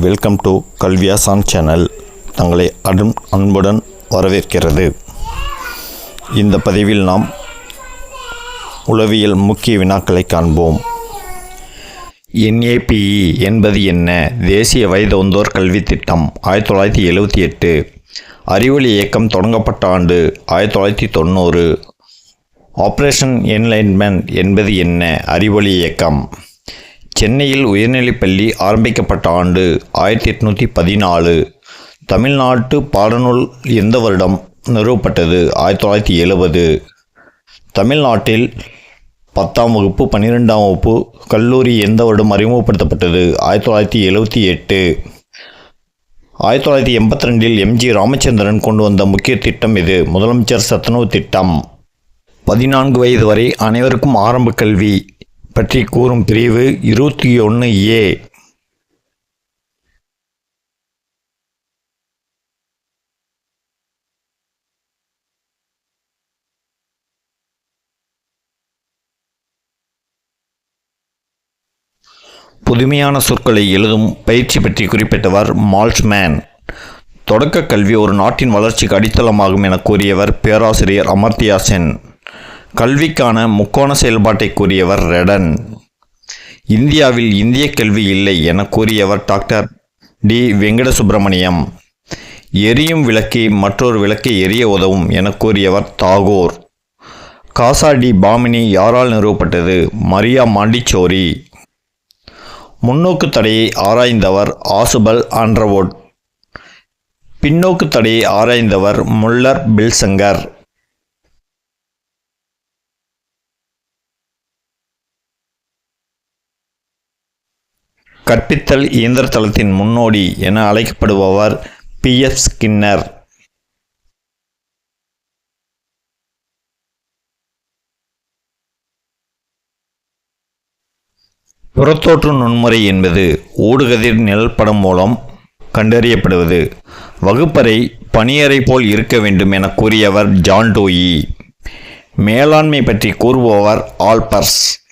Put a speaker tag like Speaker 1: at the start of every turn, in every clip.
Speaker 1: Welcome to கல்வியாசான் channel தங்களை அடும் அன்புடன் வரவேற்கிறது. இந்த பதிவில் நாம் உளவியல் முக்கிய வினாக்களை காண்போம். என்ஏபிஇ என்பது என்ன? தேசிய வயதொந்தோர் கல்வித் திட்டம் ஆயிரத்தி தொள்ளாயிரத்தி எழுபத்தி எட்டு. அறிவொளி இயக்கம் தொடங்கப்பட்ட ஆண்டு ஆயிரத்தி தொள்ளாயிரத்தி தொண்ணூறு. ஆப்ரேஷன் என்லைன்மெண்ட் என்பது என்ன? அறிவொளி இயக்கம். சென்னையில் உயர்நிலைப்பள்ளி ஆரம்பிக்கப்பட்ட ஆண்டு ஆயிரத்தி எட்நூற்றி பதினாலு. தமிழ்நாட்டு பாடநூல் எந்த வருடம் நிறுவப்பட்டது? ஆயிரத்தி தொள்ளாயிரத்தி எழுபது. தமிழ்நாட்டில் பத்தாம் வகுப்பு பன்னிரெண்டாம் வகுப்பு கல்லூரி எந்த வருடம் அறிமுகப்படுத்தப்பட்டது? ஆயிரத்தி தொள்ளாயிரத்தி எழுபத்தி எட்டு. ஆயிரத்தி தொள்ளாயிரத்தி எண்பத்தி ரெண்டில் எம்ஜி ராமச்சந்திரன் கொண்டு வந்த முக்கிய திட்டம் இது. முதலமைச்சர் சத்துணவு திட்டம். பதினான்கு வயது வரை அனைவருக்கும் ஆரம்ப கல்வி. பற்றி கூறும் பிரிவு இருபத்தி ஒன்று ஏ. புதுமையான சொற்களை எழுதும் பயிற்சி பற்றி குறிப்பிட்டவர் மால்ட்ஸ்மேன். தொடக்க கல்வி ஒரு நாட்டின் வளர்ச்சிக்கு அடித்தளமாகும் என கூறியவர் பேராசிரியர் அமர்த்தியா சென் கல்விக்கான முக்கோண செயல்பாட்டை கூறியவர் ரெடன். இந்தியாவில் இந்திய கல்வி இல்லை என கூறியவர் டாக்டர் டி. வெங்கடசுப்பிரமணியம் எரியும் விளக்கு மற்றொரு விளக்கை எரிய உதவும் என கூறியவர் தாகூர். காசா டி. பாமினி யாரால் நிறுவப்பட்டது? Maria Montessori. முன்னோக்கு தடையை ஆராய்ந்தவர் ஆசுபல் ஆண்ட்ரவோட். பின்னோக்கு தடையை ஆராய்ந்தவர் முல்லர் பில்சங்கர். கற்பித்தல் இயந்திர தளத்தின் முன்னோடி என அழைக்கப்படுபவர் பி. எஃப். ஸ்கின்னர். புறத்தோற்று நுண்முறை என்பது ஊடுகதிர் நிழல்படம் மூலம் கண்டறியப்படுவது. வகுப்பறை பணியறை போல் இருக்க வேண்டும் என கூறியவர் ஜான் டோயி. மேலாண்மை பற்றி கூறுபவர் ஆல்பர்ஸ்.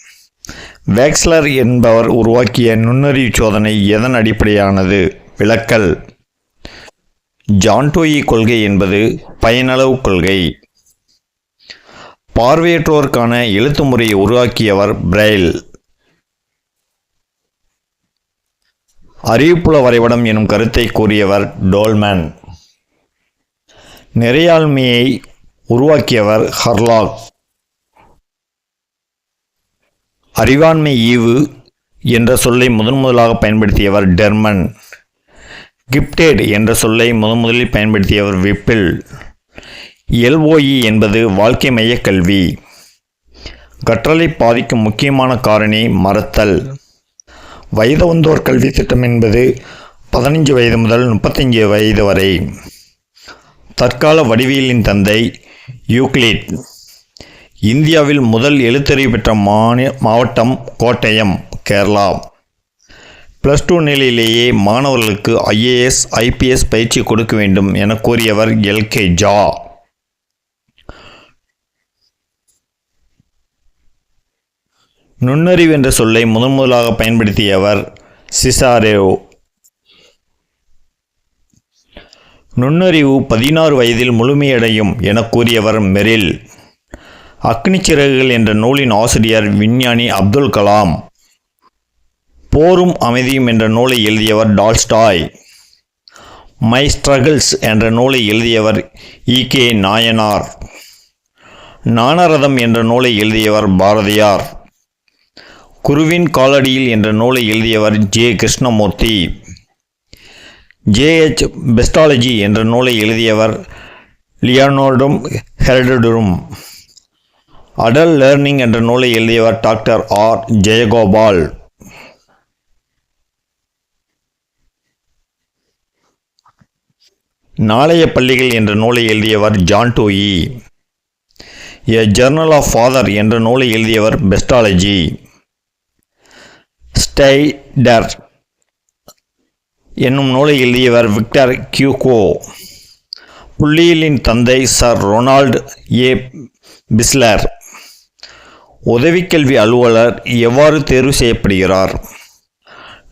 Speaker 1: வேக்ஸ்லர் என்பவர் உருவாக்கிய நுண்ணறிவு சோதனை எதன் அடிப்படையானது? விளக்கல். ஜான்டோயி கொள்கை என்பது பயனளவு கொள்கை. பார்வையற்றோருக்கான எழுத்து முறையை உருவாக்கியவர் பிரெயில் அறிவிப்புல வரைபடம் எனும் கருத்தை கூறியவர் டோல்மேன். நிறையாண்மையை உருவாக்கியவர் ஹர்லாக். அறிவாண்மை ஈவு என்ற சொல்லை முதன் முதலாக பயன்படுத்தியவர் டெர்மன். கிப்டேட் என்ற சொல்லை முதன் முதலில் பயன்படுத்தியவர் விப்பிள் எல்ஓஇ என்பது வாழ்க்கை மைய கல்வி. கற்றலை பாதிக்கும் முக்கியமான காரணி மறத்தல். வயது வந்தோர் கல்வி திட்டம் என்பது பதினஞ்சு வயது முதல் முப்பத்தஞ்சு வயது வரை. தற்கால வடிவியலின் தந்தை யூக்ளிட். இந்தியாவில் முதல் எழுத்தறிவு பெற்ற மாநில மாவட்டம் கோட்டயம் கேரளா. ப்ளஸ் டூ நிலையிலேயே மாணவர்களுக்கு ஐஏஎஸ் ஐபிஎஸ் பயிற்சி கொடுக்க வேண்டும் என கூறியவர் எல்கே ஜா. நுண்ணறிவு என்ற சொல்லை முதன் முதலாக பயன்படுத்தியவர் சிசாரேவ். நுண்ணறிவு பதினாறு வயதில் முழுமையடையும் என கூறியவர் மெரில். அக்னி சிறகுகள் என்ற நூலின் ஆசிரியர் விஞ்ஞானி அப்துல் கலாம். போரும் அமைதியும் என்ற நூலை எழுதியவர் டால்ஸ்டாய். மை ஸ்ட்ரகிள்ஸ் என்ற நூலை எழுதியவர் இ கே நாயனார். நானரதம் என்ற நூலை எழுதியவர் பாரதியார். குருவின் காலடியில் என்ற நூலை எழுதியவர் ஜே கிருஷ்ணமூர்த்தி. ஜேஎச் பெஸ்டாலஜி என்ற நூலை எழுதியவர் லியோனோடும் ஹெரடரும் அடல் லேர்னிங் என்ற நூலை எழுதியவர் டாக்டர் ஆர். ஜெயகோபால். நாளைய பள்ளிகள் என்ற நூலை எழுதியவர் John Dewey. A journal of father என்ற நூலை எழுதியவர் பெஸ்டாலஜி. ஸ்டைடர் என்னும் நூலை எழுதியவர் விக்டர் கியூகோ. புள்ளியிலின் தந்தை சர் ரொனால்டு ஏ. பிஸ்லர். உதவிக்கல்வி அலுவலர் எவ்வாறு தேர்வு செய்யப்படுகிறார்?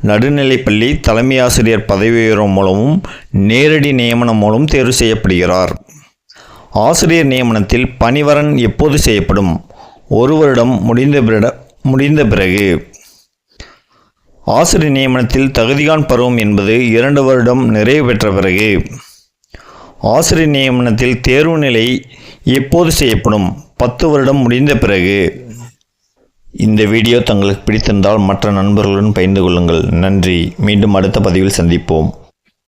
Speaker 1: நடுநிலைப்பள்ளி தலைமை ஆசிரியர் பதவி உயர்வு மூலமும் நேரடி நியமனம் மூலம் தேர்வு செய்யப்படுகிறார். ஆசிரியர் நியமனத்தில் பணிவரன் எப்போது செய்யப்படும்? ஒரு வருடம் முடிந்த பிற முடிந்த பிறகு. ஆசிரியர் நியமனத்தில் தகுதிகான் பருவம் என்பது இரண்டு வருடம் நிறைவு பெற்ற பிறகு. ஆசிரியர் நியமனத்தில் தேர்வு நிலை எப்போது செய்யப்படும்? பத்து வருடம் முடிந்த பிறகு. இந்த வீடியோ தங்களுக்கு பிடித்திருந்தால் மற்ற நண்பர்களுடன் பகிர்ந்து கொள்ளுங்கள். நன்றி. மீண்டும் அடுத்த பதிவில் சந்திப்போம்.